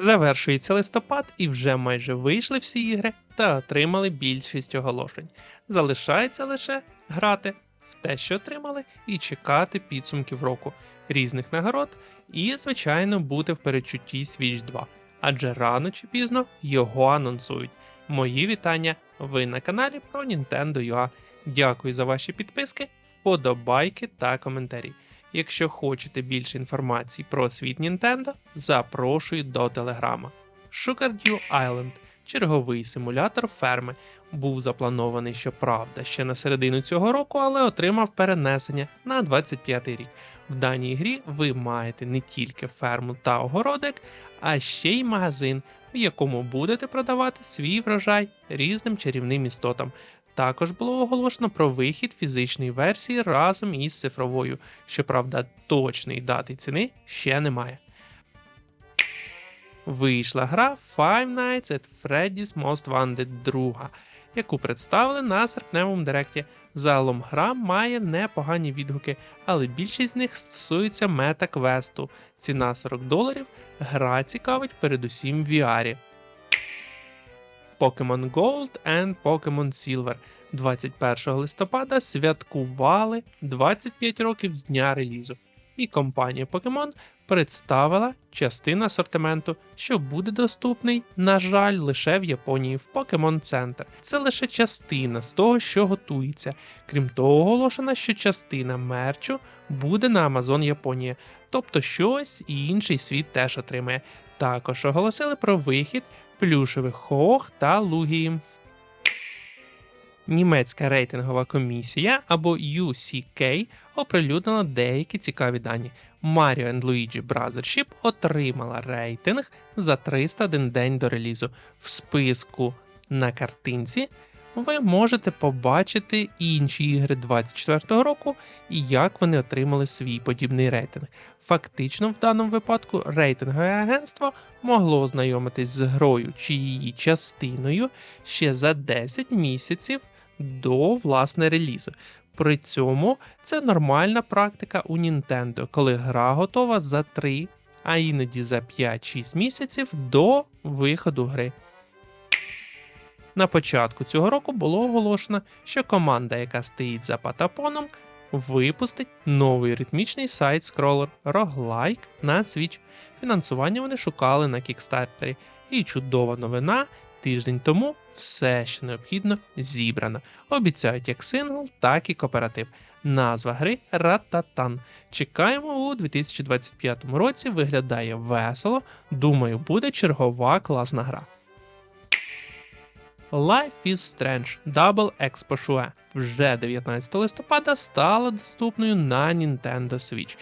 Завершується листопад і вже майже вийшли всі ігри та отримали більшість оголошень. Залишається лише грати в те, що отримали, і чекати підсумків року, різних нагород, і, звичайно, бути в передчутті Switch 2. Адже рано чи пізно його анонсують. Мої вітання! Ви на каналі про Nintendo UA. Дякую за ваші підписки, вподобайки та коментарі. Якщо хочете більше інформації про світ Nintendo, запрошую до телеграма. Sugardew Island – черговий симулятор ферми. Був запланований, щоправда, ще на середину цього року, але отримав перенесення на 25 рік. В даній грі ви маєте не тільки ферму та огородик, а ще й магазин, в якому будете продавати свій врожай різним чарівним істотам. Також було оголошено про вихід фізичної версії разом із цифровою. Щоправда, точної дати ціни ще немає. Вийшла гра Five Nights at Freddy's Most Wanted 2, яку представили на серпневому директі. Загалом гра має непогані відгуки, але більшість з них стосується мета-квесту. Ціна 40 доларів. Гра цікавить передусім в VR. Pokemon Gold and Pokemon Silver 21 листопада святкували 25 років з дня релізу, і компанія Pokemon представила частину асортименту, що буде доступний, на жаль, лише в Японії в Pokemon Center. Це лише частина з того, що готується. Крім того, оголошено, що частина мерчу буде на Amazon Японія, тобто щось і інший світ теж отримає. Також оголосили про вихід плюшевих хох та лугії. Німецька рейтингова комісія або UCK оприлюднила деякі цікаві дані. Mario Luigi Brothership отримала рейтинг за 301 день до релізу. В списку на картинці ви можете побачити інші ігри 24 року і як вони отримали свій подібний рейтинг. Фактично, в даному випадку рейтингове агентство могло ознайомитись з грою чи її частиною ще за 10 місяців до власне релізу. При цьому це нормальна практика у Nintendo, коли гра готова за 3, а іноді за 5-6 місяців до виходу гри. На початку цього року було оголошено, що команда, яка стоїть за Патапоном, випустить новий ритмічний сайт скролер Roguelike на Switch. Фінансування вони шукали на кікстартері. І чудова новина. Тиждень тому все, що необхідно, зібрано. Обіцяють як сингл, так і кооператив. Назва гри Рататан. Чекаємо у 2025 році. Виглядає весело. Думаю, буде чергова класна гра. Life is Strange Double Expo Shue вже 19 листопада стала доступною на Nintendo Switch.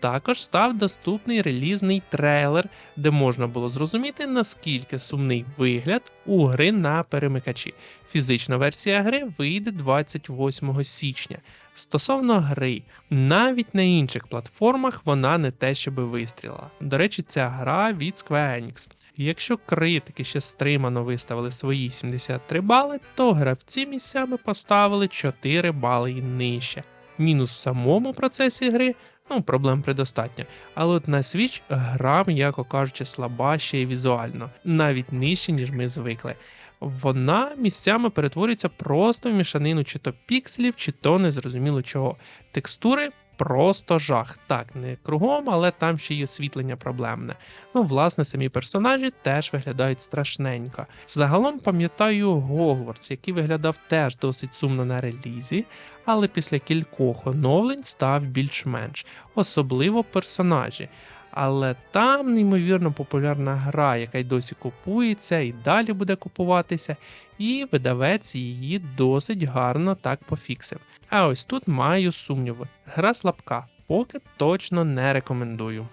Також став доступний релізний трейлер, де можна було зрозуміти, наскільки сумний вигляд у гри на перемикачі. Фізична версія гри вийде 28 січня. Стосовно гри, навіть на інших платформах вона не те, щоб вистріла. До речі, ця гра від Square Enix. Якщо критики ще стримано виставили свої 73 бали, то гравці місцями поставили 4 бали і нижче. Мінус в самому процесі гри, ну, проблем предостатньо. Але от на Switch гра, м'яко кажучи, слаба ще й візуально, навіть нижче, ніж ми звикли. Вона місцями перетворюється просто в мішанину чи то пікселів, чи то незрозуміло чого. Текстури просто жах. Так, не кругом, але там ще й освітлення проблемне. Ну, власне, самі персонажі теж виглядають страшненько. Загалом пам'ятаю Гогвартс, який виглядав теж досить сумно на релізі, але після кількох оновлень став більш-менш, особливо персонажі. Але там неймовірно популярна гра, яка й досі купується і далі буде купуватися, і видавець її досить гарно так пофіксив. А ось тут маю сумніви. Гра слабка, поки точно не рекомендую.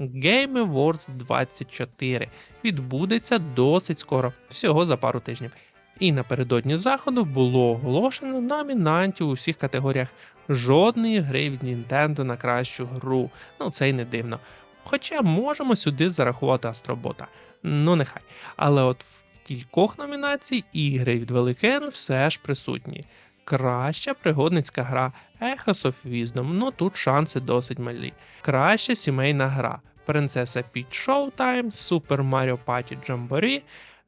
Game Awards 24 відбудеться досить скоро, всього за пару тижнів. І напередодні заходу було оголошено номінантів у всіх категоріях. Жодної гри від Nintendo на кращу гру. Ну це й не дивно. Хоча можемо сюди зарахувати Астробота. Ну нехай. Але от в кількох номінацій ігри від Великен все ж присутні. Краща пригодницька гра Echoes of Wisdom, ну тут шанси досить малі. Краща сімейна гра Принцеса Peach Showtime, Super Mario Party Jamboree,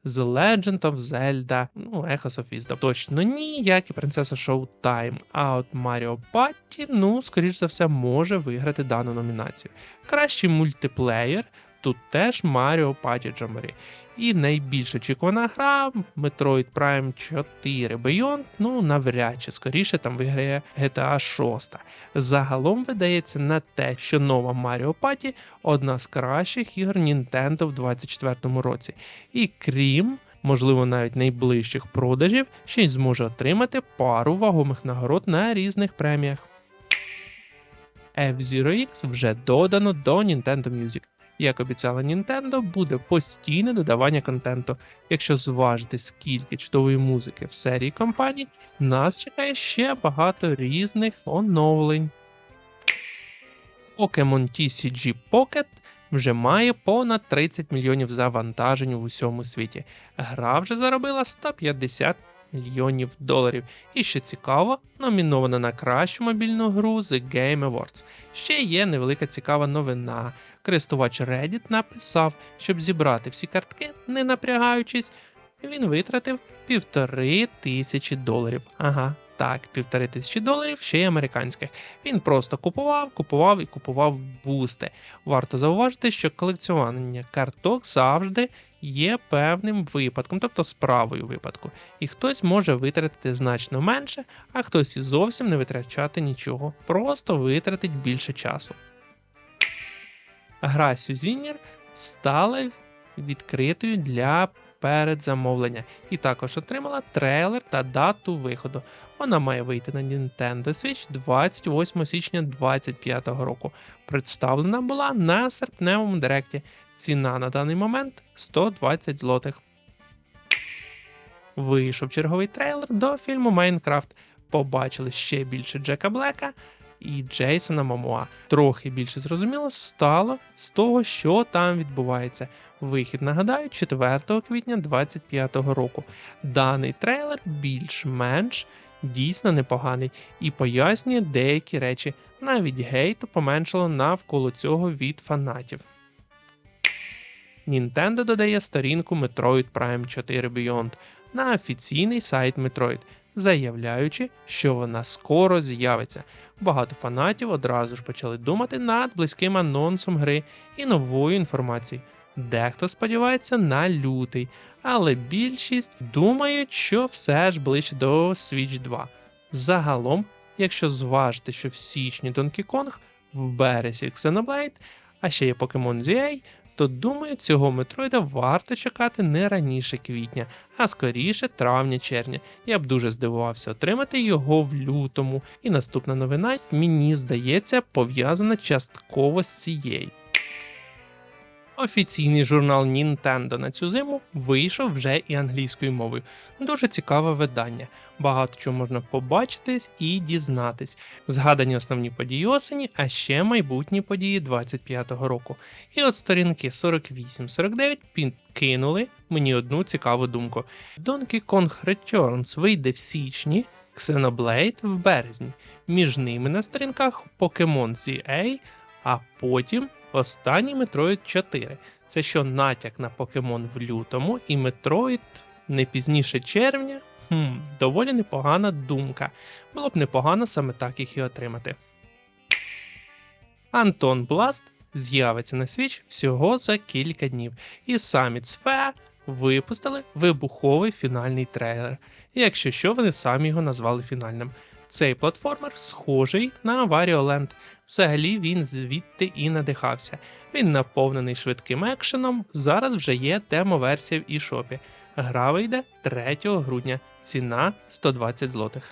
The Legend of Zelda, ну, Echoes of Wisdom. Точно ні, як і принцеса Showtime. А от Mario Party, ну, скоріш за все, може виграти дану номінацію. Кращий мультиплеєр. Тут теж Mario Party Jamboree. І найбільш очікувана гра Metroid Prime 4 Beyond, ну навряд чи скоріше там виграє GTA 6. Загалом видається на те, що нова Mario Party одна з кращих ігор Nintendo в 2024 році. І крім, можливо, навіть найближчих продажів, ще й зможе отримати пару вагомих нагород на різних преміях. F-Zero X вже додано до Nintendo Music. Як обіцяла Nintendo, буде постійне додавання контенту. Якщо зважити, скільки чудової музики в серії компаній, нас чекає ще багато різних оновлень. Pokemon TCG Pocket вже має понад 30 мільйонів завантажень у всьому світі. Гра вже заробила 150 мільйонів доларів. І що цікаво, номінована на кращу мобільну гру The Game Awards. Ще є невелика цікава новина. Користувач Reddit написав, щоб зібрати всі картки, не напрягаючись, він витратив півтори тисячі доларів. Ага, так, півтори тисячі доларів ще й американських. Він просто купував, купував і купував бусти. Варто зауважити, що колекціонування карток завжди є певним випадком, тобто справою випадку. І хтось може витратити значно менше, а хтось і зовсім не витрачати нічого, просто витратить більше часу. Гра Сюзінір стала відкритою для передзамовлення і також отримала трейлер та дату виходу. Вона має вийти на Nintendo Switch 28 січня 2025 року. Представлена була на серпневому директі. Ціна на даний момент 120 злотих. Вийшов черговий трейлер до фільму Майнкрафт. Побачили ще більше Джека Блека і Джейсона Момоа. Трохи більше зрозуміло стало з того, що там відбувається. Вихід, нагадаю, 4 квітня 2025 року. Даний трейлер більш-менш дійсно непоганий і пояснює деякі речі. Навіть гейту поменшало навколо цього від фанатів. Nintendo додає сторінку Metroid Prime 4 Beyond на офіційний сайт Metroid, заявляючи, що вона скоро з'явиться. Багато фанатів одразу ж почали думати над близьким анонсом гри і новою інформацією. Дехто сподівається на лютий, але більшість думають, що все ж ближче до Switch 2. Загалом, якщо зважити, що в січні Donkey Kong, в березі Xenoblade, а ще є Pokemon ZA, то думаю, цього метроїда варто чекати не раніше квітня, а скоріше травня-червня. Я б дуже здивувався отримати його в лютому. І наступна новина, мені здається, пов'язана частково з цією. Офіційний журнал Nintendo на цю зиму вийшов вже і англійською мовою. Дуже цікаве видання. Багато чого можна побачити і дізнатись. Згадані основні події осені, а ще майбутні події 25-го року. І от сторінки 48-49 підкинули мені одну цікаву думку. Donkey Kong Returns вийде в січні, Xenoblade в березні. Між ними на сторінках Pokemon ZA, а потім Останній Metroid 4. Це що натяк на покемон в лютому, і Metroid не пізніше червня. Хм, Доволі непогана думка. Було б непогано саме так їх і отримати. Антон Бласт з'явиться на Switch всього за кілька днів, і Summit Sphere випустили вибуховий фінальний трейлер. Якщо що, вони самі його назвали фінальним. Цей платформер схожий на Land. Взагалі він звідти і надихався. Він наповнений швидким екшеном. Зараз вже є демо-версія в eShop. Гра вийде 3 грудня. Ціна 120 злотих.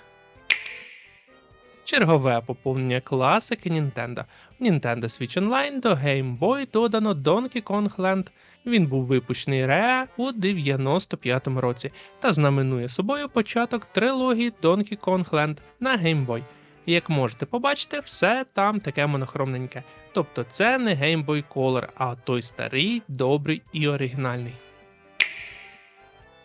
Чергове поповнення класики Nintendo. В Nintendo Switch Online до Game Boy додано Donkey Kong Land. Він був випущений Rare у 95-му році та знаменує собою початок трилогії Donkey Kong Land на Game Boy. Як можете побачити, все там таке монохромненьке. Тобто це не Game Boy Color, а той старий, добрий і оригінальний.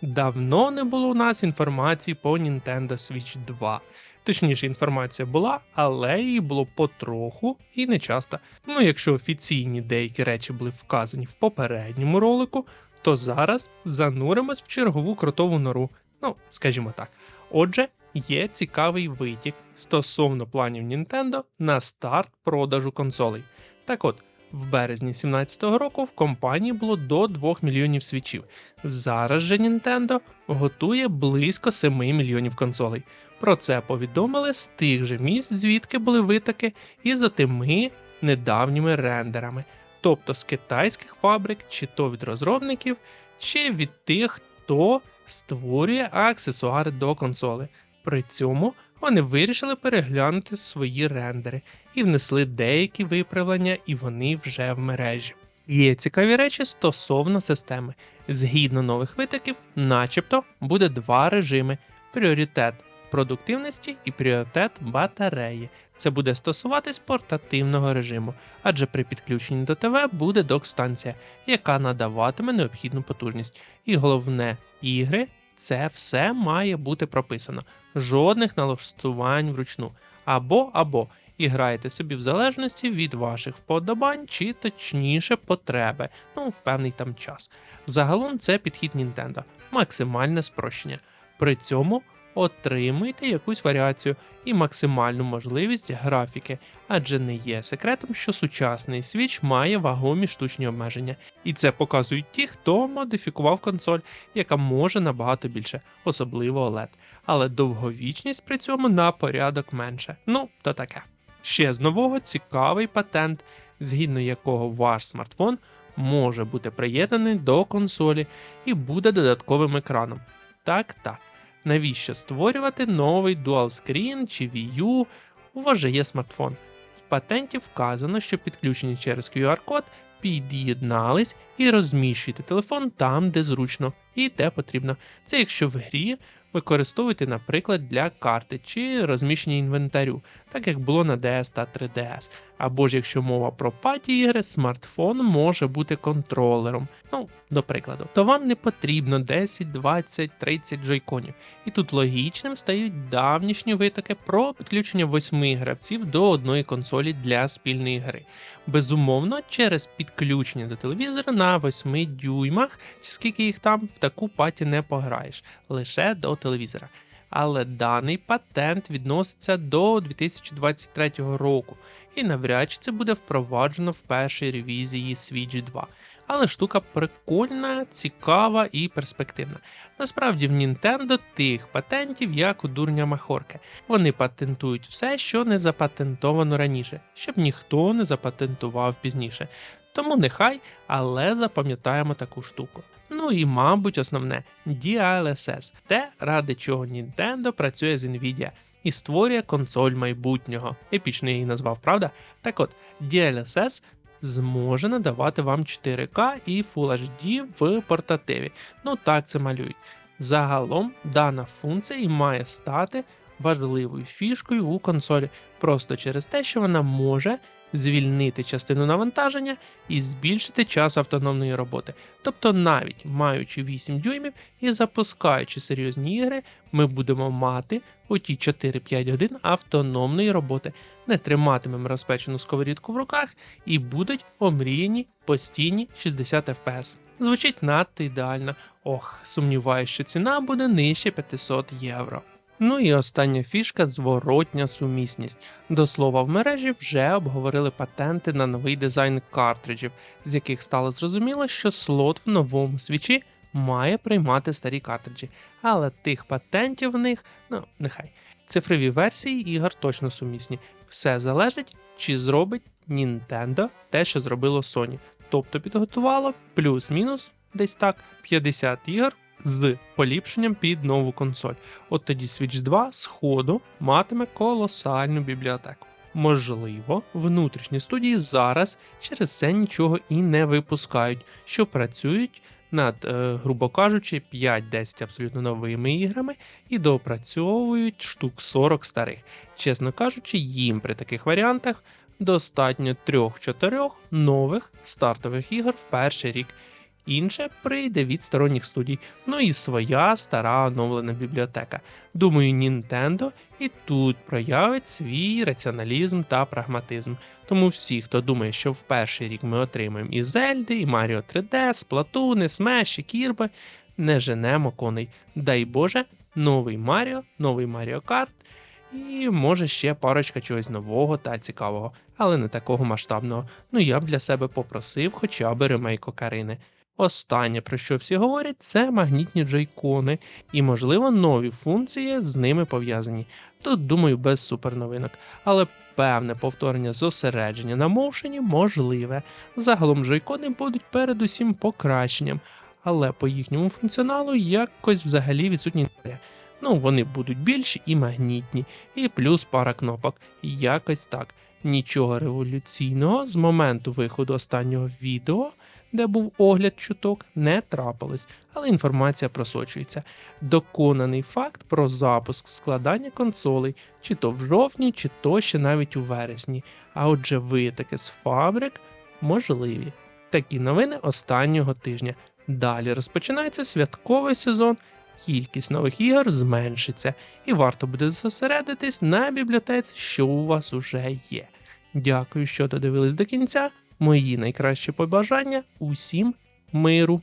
Давно не було у нас інформації по Nintendo Switch 2. Точніше, інформація була, але її було потроху і не часто. Ну, якщо офіційні деякі речі були вказані в попередньому ролику, то зараз зануримось в чергову кротову нору. Ну, скажімо так. Отже, є цікавий витік стосовно планів Nintendo на старт продажу консолей. Так от, в березні 2017 року в компанії було до 2 мільйонів свічів. Зараз же Nintendo готує близько 7 мільйонів консолей. Про це повідомили з тих же місць, звідки були витоки, і за тими недавніми рендерами, тобто з китайських фабрик, чи то від розробників, чи від тих, хто створює аксесуари до консоли. При цьому вони вирішили переглянути свої рендери і внесли деякі виправлення, і вони вже в мережі. Є цікаві речі стосовно системи. Згідно нових витоків, начебто буде два режими: пріоритет продуктивності і пріоритет батареї. Це буде стосуватись портативного режиму, адже при підключенні до ТВ буде док-станція, яка надаватиме необхідну потужність. І головне, ігри це все має бути прописано. Жодних налаштувань вручну. Або або і граєте собі в залежності від ваших вподобань чи точніше потреби, ну в певний там час. Загалом це підхід Nintendo, максимальне спрощення. При цьому отримуйте якусь варіацію і максимальну можливість графіки, адже не є секретом, що сучасний Switch має вагомі штучні обмеження, і це показують ті, хто модифікував консоль, яка може набагато більше, особливо OLED, але довговічність при цьому на порядок менше. Ну, то таке. Ще з нового цікавий патент, згідно якого ваш смартфон може бути приєднаний до консолі і буде додатковим екраном. Так, так. Навіщо створювати новий Screen чи Wii U? У вас же є смартфон. В патенті вказано, що підключені через QR-код під'єднались і розміщуйте телефон там, де зручно і де потрібно. Це якщо в грі використовуєте, наприклад, для карти чи розміщення інвентарю, так як було на DS та 3DS. Або ж якщо мова про паті ігри, смартфон може бути контролером. Ну, до прикладу, то вам не потрібно 10, 20, 30 джойконів. І тут логічним стають давнішні витоки про підключення восьми гравців до одної консолі для спільної гри. Безумовно, через підключення до телевізора на 8 дюймах, скільки їх там, в таку паті не пограєш, лише до телевізора. Але даний патент відноситься до 2023 року, і навряд чи це буде впроваджено в першій ревізії Switch 2. Але штука прикольна, цікава і перспективна. Насправді в Nintendo тих патентів, як у дурня Махорки. Вони патентують все, що не запатентовано раніше, щоб ніхто не запатентував пізніше. Тому нехай, але запам'ятаємо таку штуку. Ну і, мабуть, основне DLSS, те, ради чого Nintendo працює з Nvidia і створює консоль майбутнього. Епічно її назвав, правда? Так от, DLSS зможе надавати вам 4К і Full HD в портативі. Ну так це малюють. Загалом дана функція і має стати важливою фішкою у консолі, просто через те, що вона може звільнити частину навантаження і збільшити час автономної роботи. Тобто, навіть маючи 8 дюймів і запускаючи серйозні ігри, ми будемо мати оті 4-5 годин автономної роботи, не триматимемо розпечену сковорідку в руках і будуть омріяні постійні 60 FPS. Звучить надто ідеально. Ох, сумніваюся, що ціна буде нижче 500 євро. Ну і остання фішка зворотня сумісність. До слова, в мережі вже обговорили патенти на новий дизайн картриджів, з яких стало зрозуміло, що слот в новому свічі має приймати старі картриджі, але тих патентів в них, ну нехай. Цифрові версії ігор точно сумісні. Все залежить, чи зробить Nintendo те, що зробило Sony. Тобто підготувало плюс-мінус десь так 50 ігор з поліпшенням під нову консоль. От тоді Switch 2 з матиме колосальну бібліотеку. Можливо, внутрішні студії зараз через це нічого і не випускають, що працюють над, е, грубо кажучи, 5-10 абсолютно новими іграми і доопрацьовують штук 40 старих. Чесно кажучи, їм при таких варіантах достатньо 3-4 нових стартових ігор в перший рік. Інше прийде від сторонніх студій, ну і своя стара оновлена бібліотека. Думаю, Nintendo і тут проявить свій раціоналізм та прагматизм. Тому всі, хто думає, що в перший рік ми отримаємо і Зельди, і Маріо 3D, Сплатуни, Смеш, і Кірби, не женемо коней. Дай Боже, новий Маріо, новий Маріо Карт. І може ще парочка чогось нового та цікавого, але не такого масштабного. Ну я б для себе попросив хоча б ремейк Окарини. Останнє, про що всі говорять, це магнітні джойкони, і, можливо, нові функції з ними пов'язані. Тут, думаю, без суперновинок, але певне повторення зосередження на моушені можливе. Загалом джойкони будуть передусім покращенням, але по їхньому функціоналу якось взагалі відсутні. Ну, вони будуть більші і магнітні, і плюс пара кнопок. Якось так. Нічого революційного з моменту виходу останнього відео, де був огляд чуток, не трапилось, але інформація просочується. Доконаний факт про запуск складання консолей, чи то в жовтні, чи то ще навіть у вересні. А отже, витаки з фабрик можливі. Такі новини останнього тижня. Далі розпочинається святковий сезон, кількість нових ігор зменшиться, і варто буде зосередитись на бібліотеці, що у вас уже є. Дякую, що додивились до кінця. Мої найкращі побажання усім миру.